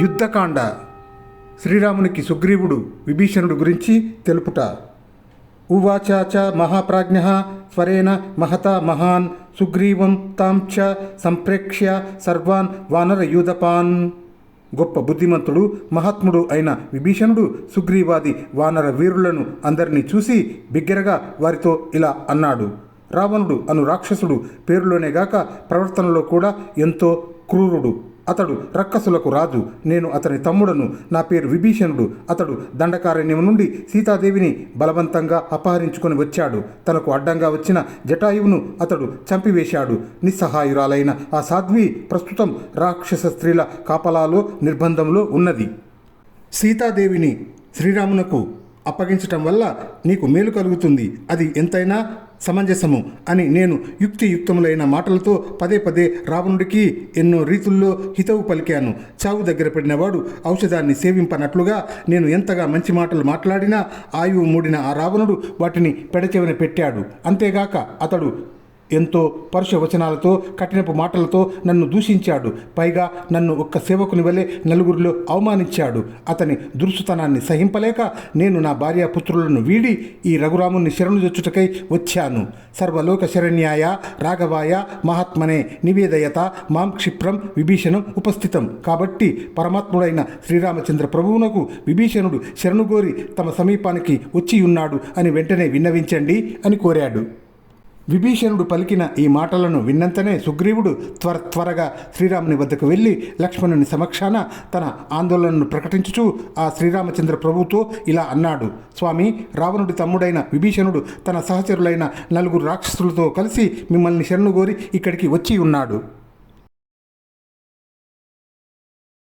యుద్ధకాండ. శ్రీరామునికి సుగ్రీవుడు విభీషణుడు గురించి తెలుపుట. ఉవాచాచ మహాప్రాజ్ఞ స్వరేణ మహత మహాన్ సుగ్రీవం తాం చ సంప్రేక్ష్య సర్వాన్ వానరయూధపాన్ గొప్ప బుద్ధిమంతుడు మహాత్ముడు అయిన విభీషణుడు సుగ్రీవాది వానర వీరులను అందరినీ చూసి బిగ్గరగా వారితో ఇలా అన్నాడు. రావణుడు అను రాక్షసుడు పేరులోనే గాక ప్రవర్తనలో కూడా ఎంతో క్రూరుడు. అతడు రక్కసులకు రాజు. నేను అతని తమ్ముడను. నా పేరు విభీషణుడు. అతడు దండకారణ్యం నుండి సీతాదేవిని బలవంతంగా అపహరించుకొని వచ్చాడు. తనకు అడ్డంగా వచ్చిన జటాయువును అతడు చంపివేశాడు. నిస్సహాయురాలైన ఆ సాధ్వి ప్రస్తుతం రాక్షస స్త్రీల కాపలాలో నిర్బంధంలో ఉన్నది. సీతాదేవిని శ్రీరామునకు అప్పగించటం వల్ల నీకు మేలు కలుగుతుంది. అది ఎంతైనా సమంజసము అని నేను యుక్తియుక్తములైన మాటలతో పదే పదే రావణుడికి ఎన్నో రీతుల్లో హితవు పలికాను. చావు దగ్గర పడినవాడు ఔషధాన్ని సేవింపనట్లుగా నేను ఎంతగా మంచి మాటలు మాట్లాడినా ఆయువు మూడిన ఆ రావణుడు వాటిని పెడచెవిన పెట్టాడు. అంతేగాక అతడు ఎంతో పరుష వచనాలతో కఠినపు మాటలతో నన్ను దూషించాడు. పైగా నన్ను ఒక్క సేవకుని వలె నలుగురిలో అవమానించాడు. అతని దురుసుతనాన్ని సహింపలేక నేను నా భార్యాపుత్రులను వీడి ఈ రఘురాముని శరణు దొచ్చుటకై వచ్చాను. సర్వలోక శరణ్యాయ రాఘవాయ మహాత్మనే నివేదయత మాం క్షిప్రం విభీషణం ఉపస్థితం. కాబట్టి పరమాత్ముడైన శ్రీరామచంద్ర ప్రభువునకు విభీషణుడు శరణుగోరి తమ సమీపానికి వచ్చి ఉన్నాడు అని వెంటనే విన్నవించండి అని కోరాడు. విభీషణుడు పలికిన ఈ మాటలను విన్నంతనే సుగ్రీవుడు త్వర త్వరగా శ్రీరాముని వద్దకు వెళ్ళి లక్ష్మణుని సమక్షాన తన ఆందోళనను ప్రకటించుచు ఆ శ్రీరామచంద్ర ప్రభుతో ఇలా అన్నాడు. స్వామి రావణుడి తమ్ముడైన విభీషణుడు తన సహచరులైన నలుగురు రాక్షసులతో కలిసి మిమ్మల్ని శరణుగోరి ఇక్కడికి వచ్చి ఉన్నాడు.